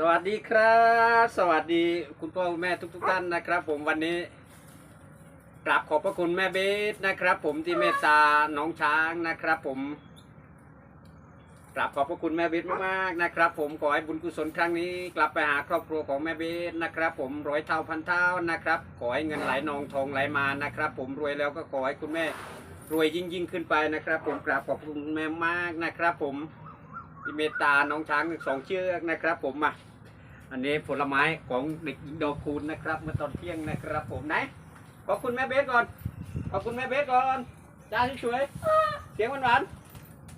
สวัสดีครับ สวัสดีคุณพ่อคุณแม่ทุกๆท่านนะครับ ผมวันนี้กราบขอบพระคุณแม่เบสนะครับ ผมที่เมตตาน้องช้างนะครับ ผมกราบขอบพระคุณแม่เบสมากๆนะครับ ผมขอให้บุญกุศลครั้งนี้ กลับไปหาครอบครัวของแม่เบสนะครับ ผมร้อยเท่าพันเท่านะครับ ขอให้เงินไหลนองทองไหลมานะครับ ผมรวยแล้วก็ขอให้คุณแม่รวยยิ่งยิ่งขึ้นไปนะครับ ผมกราบขอบคุณแม่มากนะครับ ผมที่เมตตาน้องช้างสองเชือกนะครับ ผมมา อันนี้ผลไม้ของเด็กหญิงดอกคูณนะครับ เมื่อตอนเที่ยงนะครับ ผมไหนขอบคุณแม่เบสก่อน ขอบคุณแม่เบสก่อนจ้าสวยๆเสียงหวาน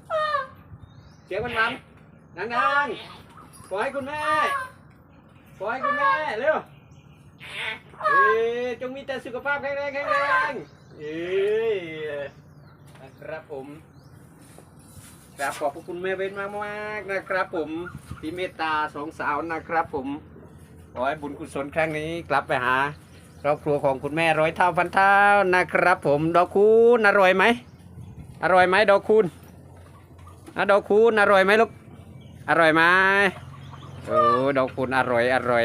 ๆเสียงหวานๆดังๆขอให้คุณแม่ขอให้คุณแม่เร็วเอ้ยจงมีแต่สุขภาพแข็งแรงแข็งแรงเอ้ยนะครับผม กราบขอบพระคุณแม่เบนมากมากนะครับ ผมที่เมตตาสองสาวนะครับ ผมขอให้บุญกุศลครั้งนี้กลับไปหาครอบครัวของคุณแม่ร้อยเท่าพันเท่านะครับ ผมดอกคูณอร่อยไหมอร่อยไหมดอกคูณอะดอกคูณอร่อยไหมลูกอร่อยไหมโอ้ดอกคูณอร่อยอร่อย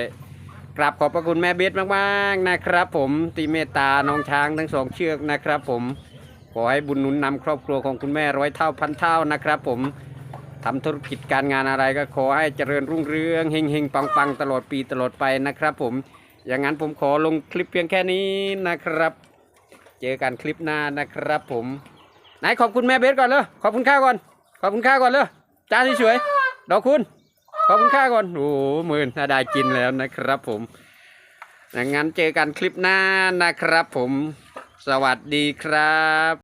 กราบขอบพระคุณแม่เบสมากๆนะครับ ผมที่เมตตาน้องช้างทั้งสองเชือกนะครับ ผม ขอให้บุญหนุนนำครอบครัวของคุณแม่ร้อยเท่าพันเท่านะครับ ผมทำธุรกิจการงานอะไรก็ขอให้เจริญรุ่งเรืองเฮงเฮงปังปังตลอดปีตลอดไปนะครับ ผม อย่างนั้นผมขอลงคลิปเพียงแค่นี้นะครับ เจอกันคลิปหน้านะครับ ผมไหนขอบคุณแม่เบสก่อนเลยขอบคุณข้าก่อน ขอบคุณข้าก่อนเลยจ้าสวยดอกคุณ ขอบคุณข้าก่อนโอ้โหหมื่นถ้าได้กินแล้วนะครับ ผมอย่างนั้นเจอกันคลิปหน้านะครับ ผม สวัสดีครับ